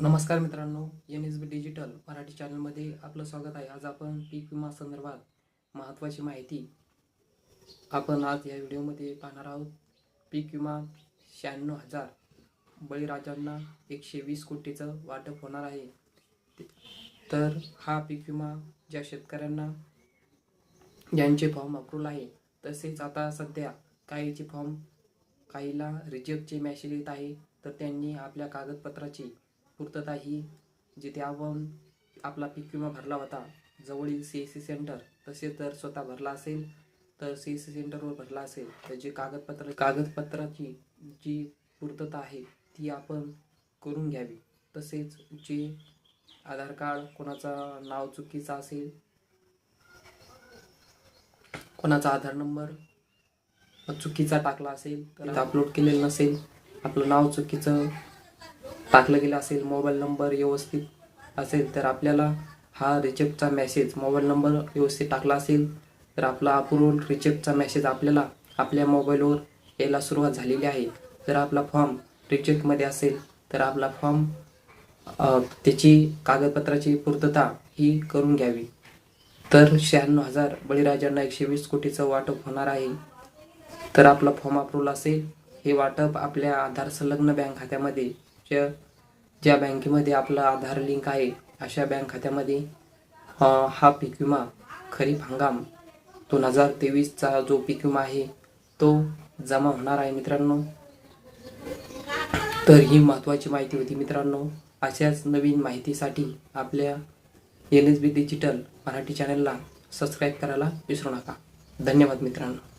नमस्कार मित्रांनो M S B digital Marathi चॅनलमध्ये आपलं स्वागत आहे. आज आपण पीक विमा संदर्भात महत्त्वाची माहिती आपण आज या व्हिडिओमध्ये पाहणार आहोत. पीक विमा शहाण्णव हजार बळीराजांना एकशे वीस कोटीचं वाटप होणार आहे. तर हा पीक विमा ज्या शेतकऱ्यांना ज्यांचे फॉर्म अप्रूव्ह आहे तसेच आता सध्या काहीचे फॉर्म काहीला रिजेक्टचे मॅसेज येत आहे तर त्यांनी आपल्या कागदपत्राची पूर्तता ही जिथे आपण आपला पीक विमा भरला होता जवळील सी एस सी सेंटर तसेच जर स्वतः भरला असेल तर सी एस सी सेंटरवर भरला असेल. तर जे कागदपत्र कागदपत्राची जी पूर्तता आहे ती आपण करून घ्यावी. तसेच जे आधार कार्ड कोणाचा नाव चुकीचा असेल कोणाचा आधार नंबर चुकीचा टाकला असेल तर अपलोड केलेलं नसेल आपलं नाव चुकीचं टाकलं गेलं असेल मोबाईल नंबर व्यवस्थित असेल तर आपल्याला हा रिचेप्टचा मेसेज मोबाईल नंबर व्यवस्थित टाकला असेल तर आपला अप्रूव्हल रिचेप्टचा मेसेज आपल्याला आपल्या मोबाईलवर यायला सुरुवात झालेली आहे. जर आपला फॉर्म रिचेप्टमध्ये असेल तर आपला फॉर्म त्याची कागदपत्राची पूर्तता ही करून घ्यावी. तर शहाण्णव हजार बळीराजांना एकशे वीस कोटीचं वाटप होणार आहे. तर आपला फॉर्म अप्रूव्हल असेल हे वाटप आपल्या आधार संलग्न बँक खात्यामध्ये ज्या बँकेमध्ये आपला आधार लिंक आहे अशा बँक खात्यामध्ये हा पीक विमा खरीप हंगाम दोन हजार तेवीसचा जो पीक विमा आहे तो जमा होणार आहे मित्रांनो. तर ही महत्त्वाची माहिती होती मित्रांनो. अशाच नवीन माहितीसाठी आपल्या N S B digital Marathi चॅनलला सबस्क्राईब करायला विसरू नका. धन्यवाद मित्रांनो.